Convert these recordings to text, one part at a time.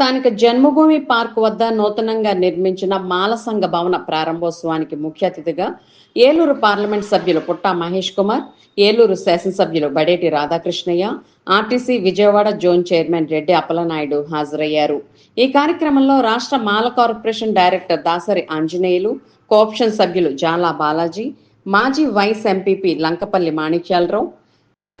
స్థానిక జన్మభూమి పార్క్ వద్ద నూతనంగా నిర్మించిన మాలసంగ భవన ప్రారంభోత్సవానికి ముఖ్య అతిథిగా ఏలూరు పార్లమెంట్ సభ్యులు పుట్టా మహేష్ కుమార్ ఏలూరు శాసనసభ్యులు Badeti Radhakrishnaiah RTC Vijayawada zone chairman Reddy Appalanaidu హాజరయ్యారు. ఈ కార్యక్రమంలో రాష్ట్ర Mala corporation director Dasari Anjaneyulu cooption సభ్యులు జాలా బాలాజీ మాజీ వైస్ ఎంపీపీ లంకపల్లి మాణిక్యాలరావు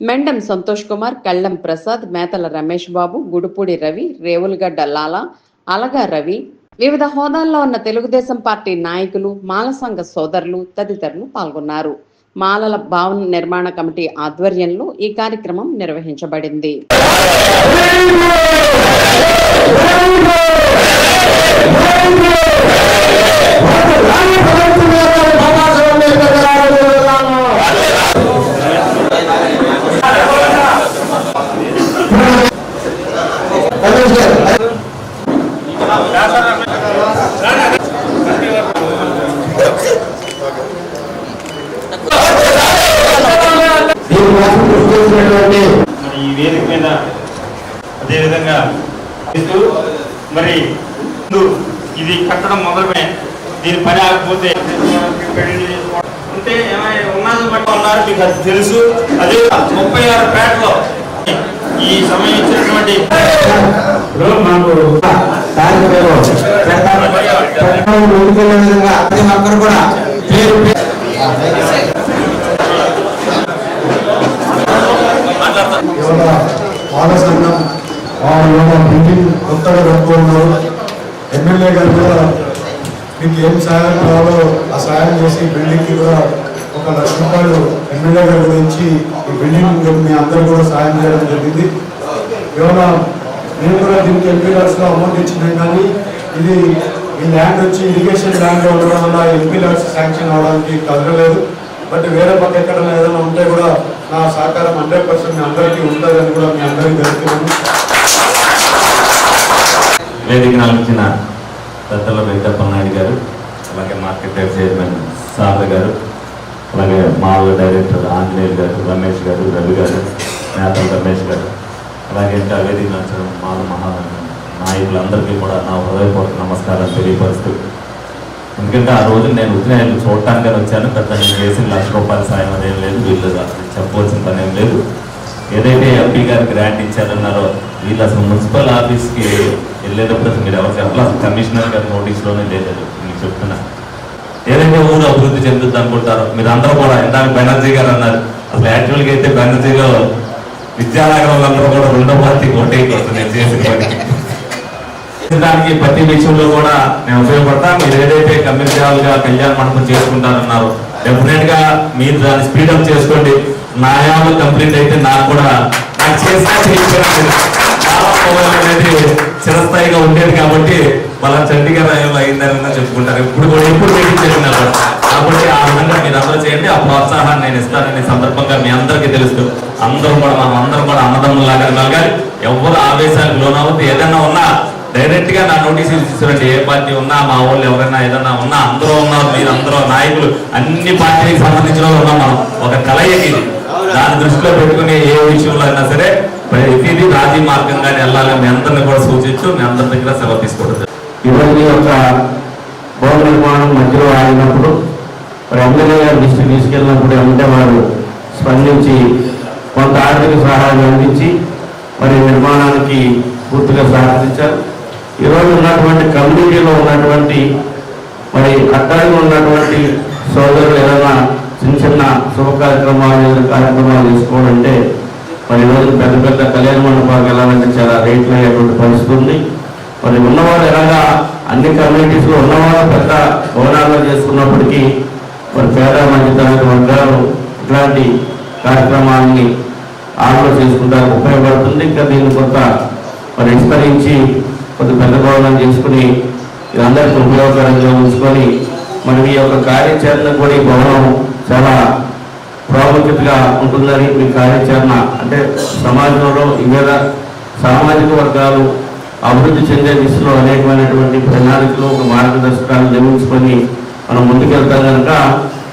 మెండం సంతోష్ కుమార్ కళ్ళం ప్రసాద్ మేతల రమేష్ బాబు గుడుపూడి రవి రేవులగడ్డ లాలా అలగా రవి. వివిధ హోదాల్లో ఉన్న తెలుగుదేశం పార్టీ నాయకులు మాల సంఘ సోదరులు తదితరులు పాల్గొన్నారు. మాలల భవన నిర్మాణ కమిటీ ఆధ్వర్యంలో ఈ కార్యక్రమం నిర్వహించబడింది. మరి ఇది కట్టడం మొదలమే దీని పని ఆగిపోతే ఉంటే ఏమైనా ఉన్నది బట్టి ఉన్నారు మీకు అది తెలుసు. అదే ముప్పై ఆరు పేటలో ఈ సమయం ఇచ్చినటువంటి ఇప్పుడు మాకు ప్రతి ఒక్కరు కూడా పేరు పేరు ఇవాళ పాల సంఘం వాళ్ళ బిల్డింగ్ కొత్తగా కట్టుకున్నారు ఎమ్మెల్యే గారు కూడా మీకు ఏం సహాయం కావాలో ఆ సాయం చేసి బిల్డింగ్కి కూడా ఒక లక్ష రూపాయలు ఎమ్మెల్యే గారి గురించి ఈ బిల్డింగ్ మీ అందరూ కూడా సాయం చేయడం జరిగింది. ఇవాళ నేను కూడా దీనికి ఎంపీ లాడ్స్లో అమౌంట్ ఇచ్చినాం కానీ ఇది ఈ ల్యాండ్ వచ్చి ఇరిగేషన్ ల్యాండ్ ఉండడం వల్ల ఎంపీ లాడ్స్ శాంక్షన్ అవడానికి కదలలేదు. బట్ వేరే పక్క ఎక్కడ ఏదైనా ఉంటే కూడా నా సహకారం హండ్రెడ్ పర్సెంట్ మీ అందరికీ ఉంటుందని కూడా మీ అందరికీ తెలుస్తున్నాను వేదిక నలిచిన దత్తల వెంకటప్ప నాయుడు గారు అలాగే మార్కెట్ డైరెక్టర్ చైర్మన్ సార్ గారు అలాగే మామూలు డైరెక్టర్ ఆంజనేయులు గారు రమేష్ గారు రవి గారు నేతల రమేష్ గారు అలాగే ఇంకా వేదిక నచ్చిన మాల మహా నాయకులందరికీ కూడా నా హృదయపూర్వక నమస్కారం తెలియపరుస్తూ ఎందుకంటే ఆ రోజు నేను ఉద్యోగాలు చూడటానికి వచ్చాను పెద్ద నేను చేసిన లక్ష రూపాయల సాయం అదేం లేదు వీళ్ళు చెప్పవలసిన పని ఏం లేదు. ఏదైతే ఎంపీ గారు గ్రాంట్ ఇచ్చారన్నారో వీళ్ళు అసలు మున్సిపల్ ఆఫీస్కి వెళ్ళేటప్పుడు అసలు మీరు ఎవరు చెప్పాలి అసలు కమిషనర్ గారి నోటీస్లోనే లేదు మీకు చెప్తున్నా. ఏదైతే ఊరు అభివృద్ధి చెందుద్ది అనుకుంటారో. మీరు అందరూ కూడా ఇందాక బెనర్జీ గారు అన్నారు. అసలు యాక్చువల్గా అయితే బెనర్జీలో విద్యానగరం అందరూ కూడా రెండో పార్టీ ఓటైపోతుంది నేను చేసిన దానికి ప్రతి విషయంలో కూడా నేను ఉపయోగపడతా. మీరు ఏదైతే కమ్యూనిటీగా కళ్యాణ మండపం చేసుకుంటారన్నారు డెఫినెట్గా మీరు దాన్ని స్పీడప్ చేసుకోండి. నా యాభై కంప్లీట్ అయితే నాకు కూడా నాకు చేసినా చేయించారు అనేది చిరస్థాయిగా ఉండేది కాబట్టి మళ్ళా చండీగా అయ్యో అయిందని చెప్పుకుంటారు. ఇప్పుడు కూడా ఎప్పుడు మీటింగ్ చేసినా కూడా. కాబట్టి ఆ విధంగా మీరు అందరూ చేయండి ఆ ప్రోత్సాహాన్ని నేను ఇస్తానని సందర్భంగా మీ అందరికీ తెలుసు అందరూ కూడా మనం అందరం కూడా అన్నదమ్ములాగా మెలగాలి. ఎవరు ఆవేశాలకు లోనవద్దు ఏదైనా ఉన్నా డైరెక్ట్గా నా నోటీసులు తీసుకురండి ఏ పార్టీ ఉన్నా మా వాళ్ళు ఎవరైనా ఏదైనా ఉన్నా అందరూ ఉన్నారు మీరు అందరూ నాయకులు అన్ని పార్టీలకు సంబంధించిన వాళ్ళు ఉన్నాం మనం. ఒక కలయిక ఇది. దాని దృష్టిలో పెట్టుకుని ఏ విషయంలో అయినా సరే రాజీ మార్గంగానే వెళ్ళాలని మీ అందరిని కూడా సూచించు మీ అందరి దగ్గర సెలవు తీసుకుంటుంది ఇవన్నీ ఒక భవన నిర్మాణం మధ్యలో ఆగినప్పుడు మరి ఎమ్మెల్యే గారు దృష్టికి తీసుకెళ్ళినప్పుడు ఎమ్మెల్యే వారు స్పందించి కొంత ఆర్థిక సహాయం అందించి మరి నిర్మాణానికి పూర్తిగా సహకరించారు. ఈరోజు ఉన్నటువంటి కమ్యూనిటీలో ఉన్నటువంటి మరి అడ్డాగా ఉన్నటువంటి సోదరులు ఏదైనా చిన్న చిన్న శుభ కార్యక్రమాలు ఏదైనా కార్యక్రమాలు తీసుకోవాలంటే మరి ఈరోజు పెద్ద పెద్ద కళ్యాణ మండపాలకు వెళ్ళాలంటే చాలా రేట్లు అయ్యేటువంటి పరిస్థితి ఉంది. మరి ఉన్నవారు ఎలాగా అన్ని కమ్యూనిటీస్లో ఉన్నవారు పెద్ద భవనాలు చేసుకున్నప్పటికీ మరి పేద మధ్యతరగతి వర్గాలు ఇట్లాంటి కార్యక్రమాన్ని ఆర్డర్ చేసుకుంటానికి ఉపయోగపడుతుంది. ఇంకా దీన్ని కొంత మరి విస్తరించి కొంత పెద్ద భవనం చేసుకుని ఇదందరికీ ఉపయోగకరంగా ఉంచుకొని మరి ఈ యొక్క కార్యాచరణ కూడా ఈ భవనం చాలా ప్రాముఖ్యతగా ఉంటుందని మీ కార్యాచరణ అంటే సమాజంలో ఇవేళ సామాజిక వర్గాలు అభివృద్ధి చెందే దిశలో అనేకమైనటువంటి ప్రణాళికలు ఒక మార్గదర్శకాలు నిర్మించుకొని మనం ముందుకెళ్తాం కనుక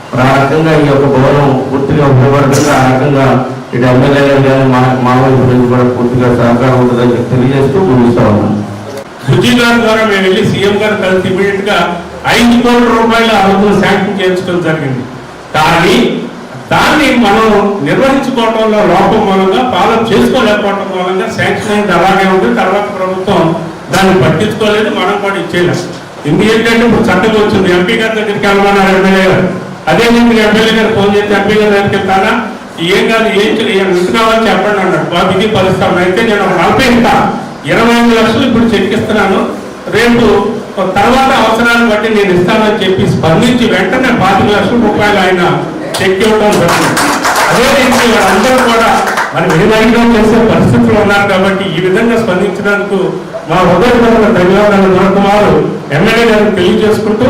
మరి ఆ రకంగా ఈ యొక్క భవనం పూర్తిగా ఉపయోగపడకుండా ఆ రకంగా ఇటు ఎమ్మెల్యే గారు కానీ మా మా గురించి కూడా పూర్తిగా సహకారం ఉంటుందని తెలియజేస్తూ ముగిస్తా ఉన్నాను సుజీ గారి ద్వారా మేము వెళ్ళి సీఎం గారు కలిసి ఇమీడియట్గా ఐదు కోట్ల రూపాయల అరువులు శాంక్షన్ చేయించడం జరిగింది. కానీ దాన్ని మనం నిర్వహించుకోవడంలో లోపం మూలంగా పాలన చేసుకోలేకపోవడం మూలంగా శాంక్షన్ అయింది. అలాగే ఉంది. తర్వాత ప్రభుత్వం దాన్ని పట్టించుకోలేదు. మనం కూడా ఇచ్చేయలేం ఎందుకంటే ఇప్పుడు చట్టం వచ్చింది. ఎంపీ గారి దగ్గరికి వెళ్ళమన్నారు ఎమ్మెల్యే గారు. అదే నేను ఎమ్మెల్యే గారు ఫోన్ చేసి ఎంపీ గారి దగ్గరికి వెళ్తానా ఏం కాదు ఏం చే- చెప్పండి అన్నాడు. బాబు ఇది పరిస్థితి అయితే నేను ఒక నలభై ఇరవై ఐదు లక్షలు ఇప్పుడు చెక్కిస్తున్నాను. రేపు తర్వాత అవసరాన్ని బట్టి నేను ఇస్తానని చెప్పి స్పందించి వెంటనే పాతిక లక్షల రూపాయలు ఆయన చెక్ ఇవ్వడం జరుగుతుంది అదే రీతి వాళ్ళందరూ కూడా మరి వినియోగం చేసే పరిస్థితులు ఉన్నారు కాబట్టి ఈ విధంగా స్పందించినందుకు మా హృదయపూర్వక ధన్యవాదాలు దొరకమారు ఎమ్మెల్యే గారికి తెలియజేసుకుంటూ